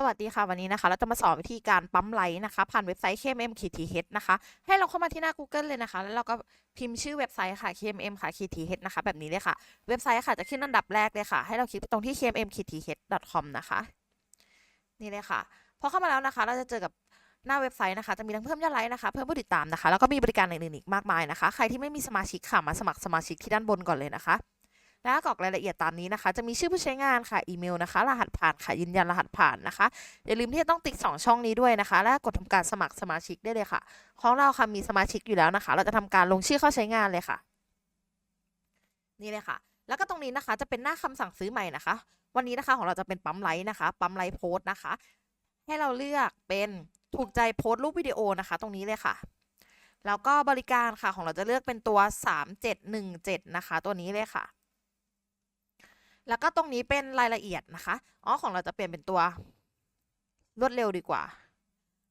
สวัสดีค่ะวันนี้นะคะ เราจะมาสอนวิธีการปั๊มไลค์นะคะ ผ่านเว็บไซต์ KMM KTH นะคะ ให้เราเข้ามาที่หน้า Google เลยนะคะ แล้วเราก็พิมพ์ชื่อเว็บไซต์ค่ะ KMM ค่ะ KTH นะคะ แบบนี้เลยค่ะ เว็บไซต์ค่ะจะขึ้นอันดับแรกเลยค่ะ ให้เราคลิกตรงที่ KMM KTH.com นะคะ นี่เลยค่ะ พอเข้ามาแล้วนะคะ เราจะเจอกับหน้าเว็บไซต์นะคะ จะมีทั้งเพิ่มยอดไลค์นะคะ เพิ่มผู้ติดตามนะคะ แล้วก็มีบริการอื่นๆอีกมากมายนะคะ ใครที่ไม่มีสมาชิกค่ะ มาสมัครสมาชิกที่ด้านบนก่อนเลยนะคะ และกรอกรายละเอียดตามนี้นะคะ จะมีชื่อผู้ใช้งานค่ะอีเมลนะคะ รหัสผ่านค่ะยืนยันรหัสผ่านนะคะ อย่าลืมที่จะต้องติ๊กสองช่องนี้ด้วยนะคะ และกดทำการสมัครสมาชิกได้เลยค่ะ ของเราค่ะมีสมาชิกอยู่แล้วนะคะ เราจะทำการลงชื่อเข้าใช้งานเลยค่ะ นี่เลยค่ะ แล้วก็ตรงนี้นะคะ จะเป็นหน้าคำสั่งซื้อใหม่นะคะ วันนี้นะคะของเราจะเป็นปั๊มไลค์นะคะ ปั๊มไลค์โพสต์นะคะ ให้เราเลือกเป็นถูกใจโพสต์รูปวิดีโอนะคะ ตรงนี้เลยค่ะแล้วก็บริการค่ะของเราจะเลือกเป็นตัว 3717 นะคะ ตัวนี้เลยค่ะ แล้วก็ตรงนี้เป็นรายละเอียดนะคะ อ๋อของเราจะเปลี่ยนเป็นตัวรวดเร็วดีกว่า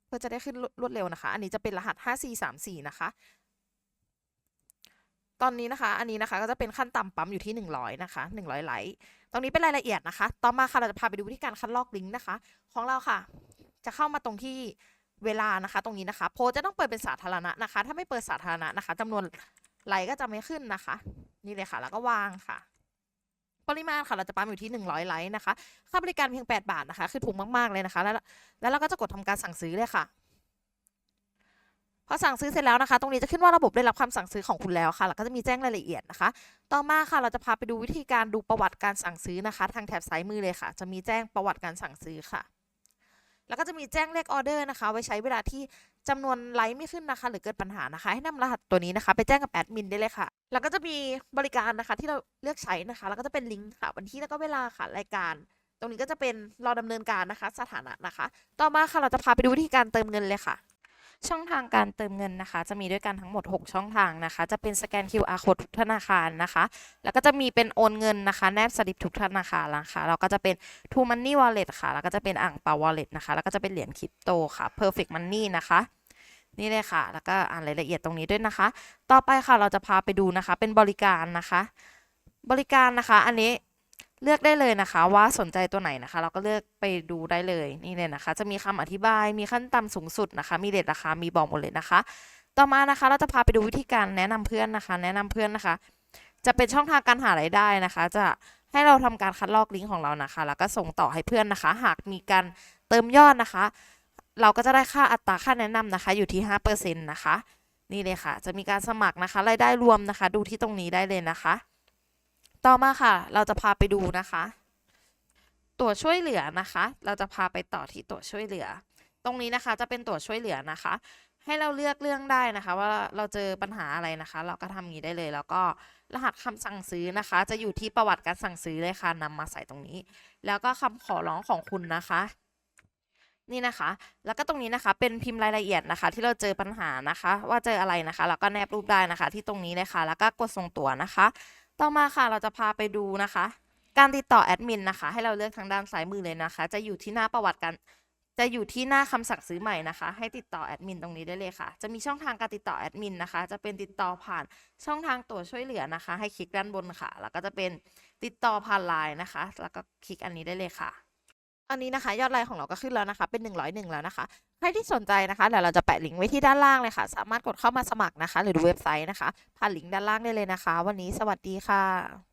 เพื่อจะได้ขึ้นรวดเร็วนะคะ อันนี้จะเป็นรหัส 5434 นะคะ ตอนนี้นะคะ อันนี้นะคะก็จะเป็นขั้นต่ำปั๊มอยู่ที่ 100 นะคะ 100 ไลค์ตรงนี้เป็นรายละเอียดนะคะ ต่อมาค่ะเราจะพาไปดูวิธีการคัดลอกลิงก์นะคะ ของเราค่ะ จะเข้ามาตรงที่เวลานะคะ ตรงนี้นะคะ โพจะต้องเปิดเป็นสาธารณะนะคะ ถ้าไม่เปิดสาธารณะนะคะจำนวนไลค์ก็จะไม่ขึ้นนะคะ นี่เลยค่ะ แล้วก็วางค่ะ ปริมาณค่ะเราจะปั๊มอยู่ที่ 100 ไลท์นะคะ ค่าบริการเพียง 8 บาทนะคะ คือถูกมากๆเลยนะคะ แล้วแล้วเราก็จะกดทำการสั่งซื้อเลยค่ะพอสั่งซื้อเสร็จแล้วนะคะ ตรงนี้จะขึ้นว่าระบบได้รับคำสั่งซื้อของคุณแล้วค่ะ แล้วก็จะมีแจ้งรายละเอียดนะคะ ต่อมาค่ะ เราจะพาไปดูวิธีการดูประวัติการสั่งซื้อนะคะ ทางแถบซ้ายมือเลยค่ะ จะมีแจ้งประวัติการสั่งซื้อค่ะ แล้วก็จะมีแจ้งเลขออเดอร์นะคะ ไว้ใช้เวลาที่จำนวนไลค์ไม่ขึ้นนะคะ หรือเกิดปัญหานะคะ ให้นำรหัสตัวนี้นะคะ ไปแจ้งกับแอดมินได้เลยค่ะ แล้วก็จะมีบริการนะคะที่เราเลือกใช้นะคะ แล้วก็จะเป็นลิงก์ค่ะวันที่แล้วก็เวลาค่ะรายการ ตรงนี้ก็จะเป็นรอดำเนินการนะคะ สถานะนะคะ ต่อมาค่ะเราจะพาไปดูวิธีการเติมเงินเลยค่ะ ช่องทางการเติมเงินนะคะ จะมีด้วยกันทั้งหมด 6 ช่องทางนะคะ จะเป็นสแกน QR code ทุกธนาคารนะคะ แล้วก็จะมีเป็นโอนเงินนะคะ แนบสลิปทุกธนาคารนะคะแล้วก็จะเป็น True Money Wallet ค่ะ แล้วก็จะเป็นอ่างเปา Wallet นะคะ แล้วก็จะเป็นเหรียญคริปโตค่ะ Perfect Money นะคะนี่เลยค่ะ แล้วก็อ่านรายละเอียดตรงนี้ด้วยนะคะ ต่อไปค่ะเราจะพาไปดูนะคะ เป็นบริการนะคะ บริการนะคะ อันนี้ เลือกได้เลยนะคะ ว่าสนใจตัวไหนนะคะ เราก็เลือกไปดูได้เลยนี่เลยนะคะ จะมีคำอธิบายมีขั้นต่ำสูงสุดนะคะ มีเรทราคามีบอกหมดเลยนะคะ ต่อมานะคะ เราจะพาไปดูวิธีการแนะนำเพื่อนนะคะ แนะนำเพื่อนนะคะ จะเป็นช่องทางการหารายได้นะคะ จะให้เราทำการคัดลอกลิงก์ของเรานะคะ แล้วก็ส่งต่อให้เพื่อนนะคะ หากมีการเติมยอดนะคะ เราก็จะได้ค่าอัตราค่าแนะนำนะคะ อยู่ที่5%นะคะนี่เลยค่ะ จะมีการสมัครนะคะรายได้รวมนะคะ ดูที่ตรงนี้ได้เลยนะคะ ต่อมาค่ะ เราจะพาไปดูนะคะ ตัวช่วยเหลือนะคะ เราจะพาไปต่อที่ตัวช่วยเหลือ ตรงนี้นะคะจะเป็นตัวช่วยเหลือนะคะ ให้เราเลือกเรื่องได้นะคะ ว่าเราเจอปัญหาอะไรนะคะ เราก็ทำอย่างนี้ได้เลย แล้วก็รหัสคำสั่งซื้อนะคะ จะอยู่ที่ประวัติการสั่งซื้อเลยค่ะนำมาใส่ตรงนี้ แล้วก็คำขอร้องของคุณนะคะนี่นะคะ แล้วก็ตรงนี้นะคะ เป็นพิมพ์รายละเอียดนะคะ ที่เราเจอปัญหานะคะ ว่าเจออะไรนะคะ แล้วก็แนบรูปได้นะคะ ที่ตรงนี้เลยค่ะ แล้วก็กดส่งตัวนะคะ ต่อมาค่ะเราจะพาไปดูนะคะ การติดต่อแอดมินนะคะ ให้เราเลือกทางด้านซ้ายมือเลยนะคะ จะอยู่ที่หน้าประวัติการจะอยู่ที่หน้าคำสั่งซื้อใหม่นะคะ ให้ติดต่อแอดมินตรงนี้ได้เลยค่ะ จะมีช่องทางการติดต่อแอดมินนะคะ จะเป็นติดต่อผ่านช่องทางตัวช่วยเหลือนะคะ ให้คลิกด้านบนค่ะ แล้วก็จะเป็นติดต่อผ่านไลน์นะคะ แล้วก็คลิกอันนี้ได้เลยค่ะ อันนี้นะคะ ยอดไลค์ของเราก็ขึ้นแล้วนะคะ เป็น 101 แล้วนะคะ ใครที่สนใจนะคะเดี๋ยวเราจะแปะลิงก์ไว้ที่ด้านล่างเลยค่ะ สามารถกดเข้ามาสมัครนะคะ หรือดูเว็บไซต์นะคะผ่านลิงก์ด้านล่างได้เลยนะคะ วันนี้สวัสดีค่ะ